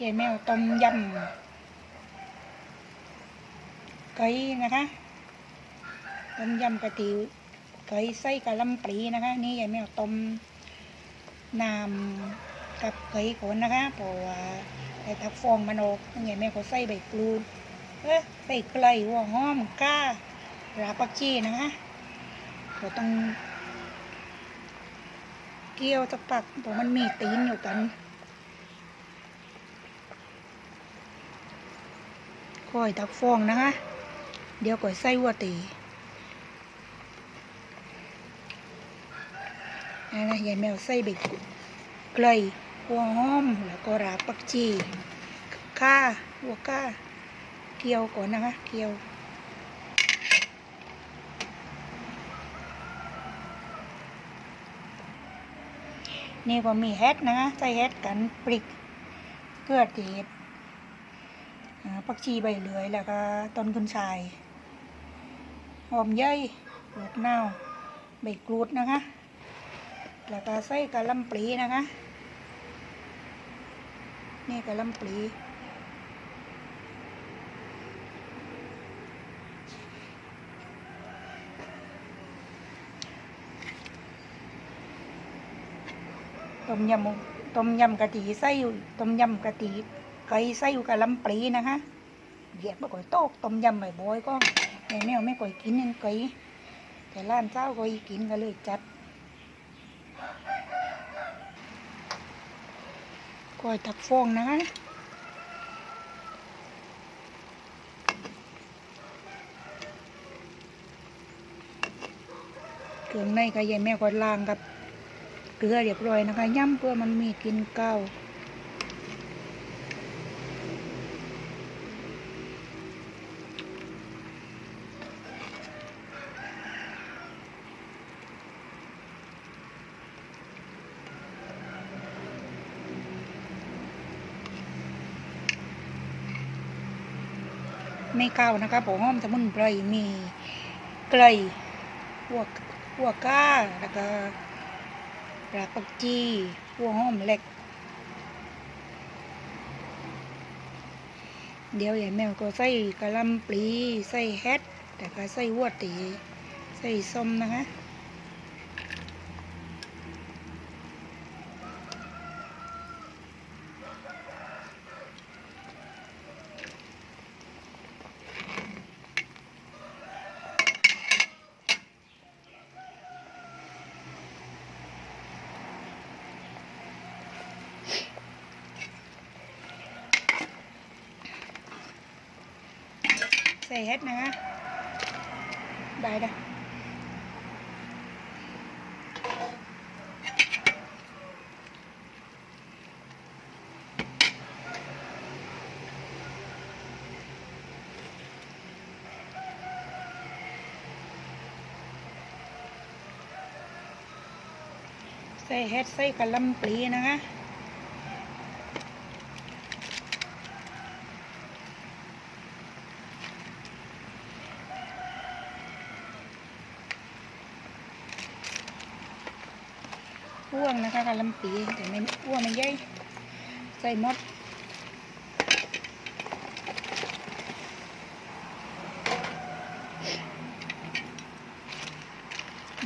ยายแมวต้มยำไก่นะคะ ต้มยำกะทิไก่ไส้กะล่ำปลีนะคะ นี่ยายแมวต้มน้ำกับไก่ก่อนนะคะเพราะว่าไอ้ทักฟองมันออกยายแมวก็ใส่ใบกรูดเอ้ยใส่ไกลหัวหอมก้าราปักชีนะคะก็ต้องเกี่ยวสักปักเพราะมันมีตีนอยู่กัน ค่อยตักฟองนะคะ เดี๋ยวก่อยใส่หัวตีนี่นะยายแมวใส่เบ็ดไกลหัวหอมแล้วก็ราปักจีข้าหัวก้าเกี่ยวก่อนนะคะเกี่ยวนี่ก็มีเฮ็ดนะคะใส่เฮ็ดกันปริกเกลือเทศอ่า ผักชีใบเหลือยแล้วก็ต้นกุนชาย หอมเย้ยลูกนาวใบกรูดนะคะ แล้วก็ใส่กะลำปลีนะคะ นี่กะลำปลีต้มยำต้มยำกะทิใส่อยู่ต้มยำกะทิ ไก่ใส่อยู่กะหล่ำปลีนะคะเรียกมาก่อยโต๊ะต้มยำบ่อยๆก็แม่แมวไม่ก่อยกินนั่นไก่แต่ร้านเจ้าก็อีกินก็เลยจัดก่อยตักฟองนะคะเครื่องในก็ยายแม่ก็ล้างกับเกลือเรียบร้อยนะคะย่ำเพื่อมันมีกินเก้า ไม่เก้าวนะคะผมหอมสมุนไพรมีไกลหัวหัวก้าแล้วก็ปลาปักจีหัวหอมเล็ก เดี๋ยวยายแมวก็ใส่กระลำปลีใส่แฮทแต่ก็ใส่หัวตีใส่ส้มนะคะ ใส่เฮ็ดนะคะได้ด้ใส่เฮ็ดใส่กะลำปลีนะคะ อ้วงนะคะ กะหลำปีแต่ไม่อ้วงไม่ใหญ่ใส่มด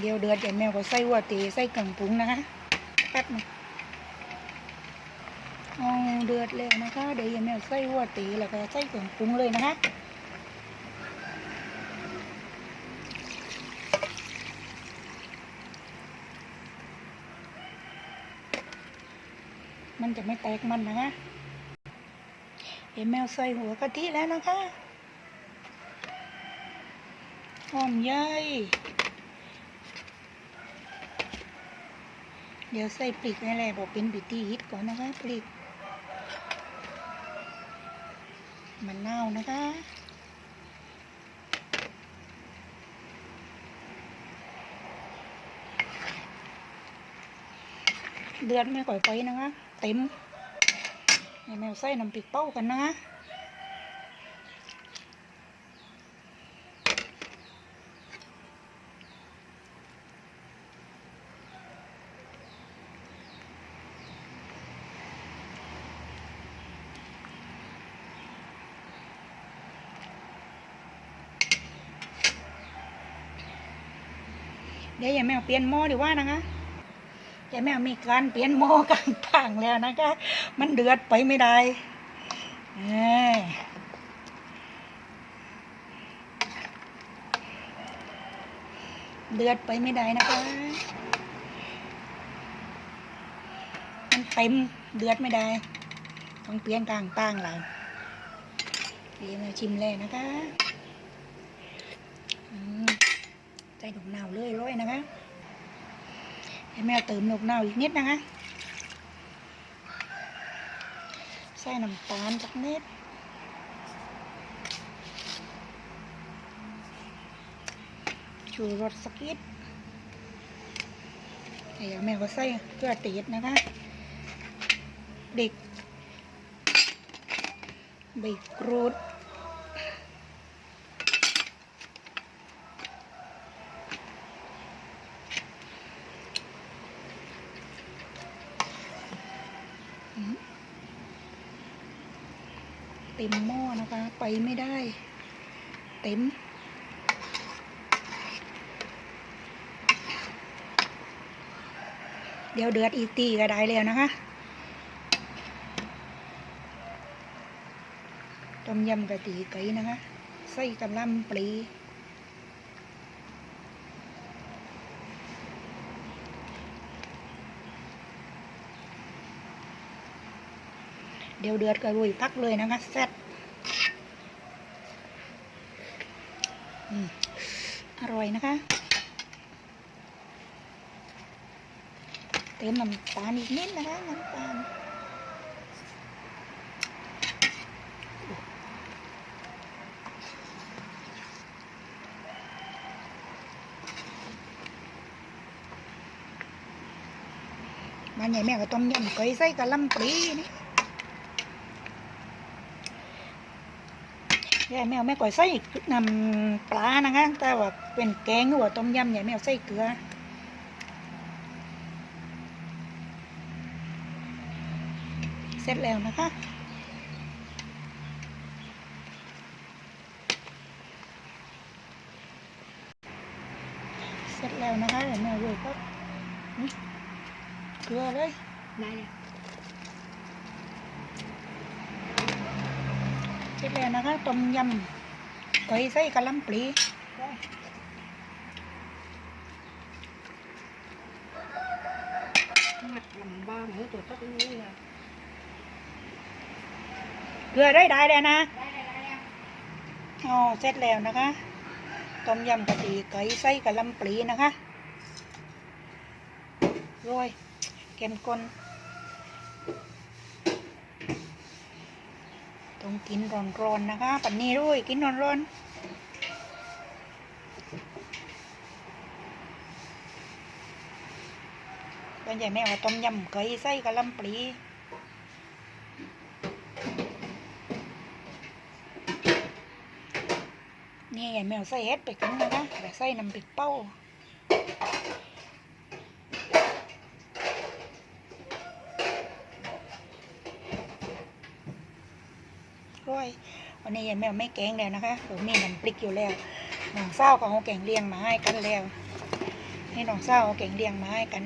เดี๋ยวเดือดเดี๋ยวแมวก็ใส่หัวตีใส่กังปรุงนะคะแป๊บหนึงเอาเดือดแล้วนะคะ เดี๋ยวแมวใส่หัวตีแล้วก็ใส่กังปรุงเลยนะคะ มันจะไม่แตกมันนะคะเห็นแมวใส่หัวกะทิแล้วนะคะหอมเย้ยเดี๋ยวใส่ปลีกนี่แหละบอกเป็นบิตี้ฮิตก่อนนะคะปลีกมันเน่านะคะเดือดไม่ก่อยไปนะคะ เต็มให้แมวใส่น้ำพริกเป้ากันนะเดี๋ยวย่าแมวเปลี่ยนหม้อดีว่านะคะ ยายแมวมีการเปลี่ยนหม้อกลางทางแล้วนะคะ มันเดือดไปไม่ได้เอ้ยเดือดไปไม่ได้นะคะ มันเต็มเดือดไม่ได้ ต้องเปลี่ยนกลางต่างๆแล้วเดี๋ยวมาชิมเลยนะคะใจดอกนาวเลยร้อยนะคะ ให้แม่เติมดอกนาอีกนิดนะคะใส่น้ำตาลสักนิดชูรสสักนิดเดี๋ยวแม่ก็ใส่เกลือตีดนะคะเด็กใบกรูด มหม้อนะคะ ไปไม่ได้ เต็ม เดี๋ยวเดือดอีตีก็ได้แล้วนะคะต้มยำกะตีไก่นะคะ ใส่กะหล่ำปลี เดี๋ยวเดือดก็รุยพักเลยนะคะแซ่บอืมอร่อยนะคะ เติมน้ำตาลอีกนิดนะคะน้ำตาลบ้านใหญ่แม่ก็ต้มยำไก่ใส่กะล่ำปลีนี่ ยายแมวแม่ก่อยใส่น้ำปลานะคะ แต่ว่าเป็นแกงหรือว่าต้มยำใหญ่แมวใส่เกลือเสร็จแล้วนะคะเสร็จแล้วนะคะเดี๋ยวแม่เลยก็เกลือเลยได้เลย เส ร็จแล้วนะคะต้มยำไก่ใส่กะหล่ำปลีหัดลำบ้างเฮ้ยตัวตักนี้เลยเกลือได้ได้เลยนะได้ได้ได้อ๋อเสร็จแล้วนะคะ ต้มยำกะทิไก่ใส่กะหล่ำปลีนะคะโรยเค็มข้น ต้องกินร้อนๆนะคะปันนี้ด้วยกินร้อนๆเป็นใหญ่แม่ว่าต้มยำไก่ใส่กะล่ำปลีนี่ใหญ่แมวใส่เห็ดไปกันนะคะแต่ใส่น้ำพริกเป้า ร้อย วันนี้ยายแมวไม่แกงแล้วนะคะผมมีน้ำพริกอยู่แล้วน้องเศร้าก็เอาแกงเลียงมาให้กันแล้วให้น้องเศร้าเอาแกงเลียงมาให้กัน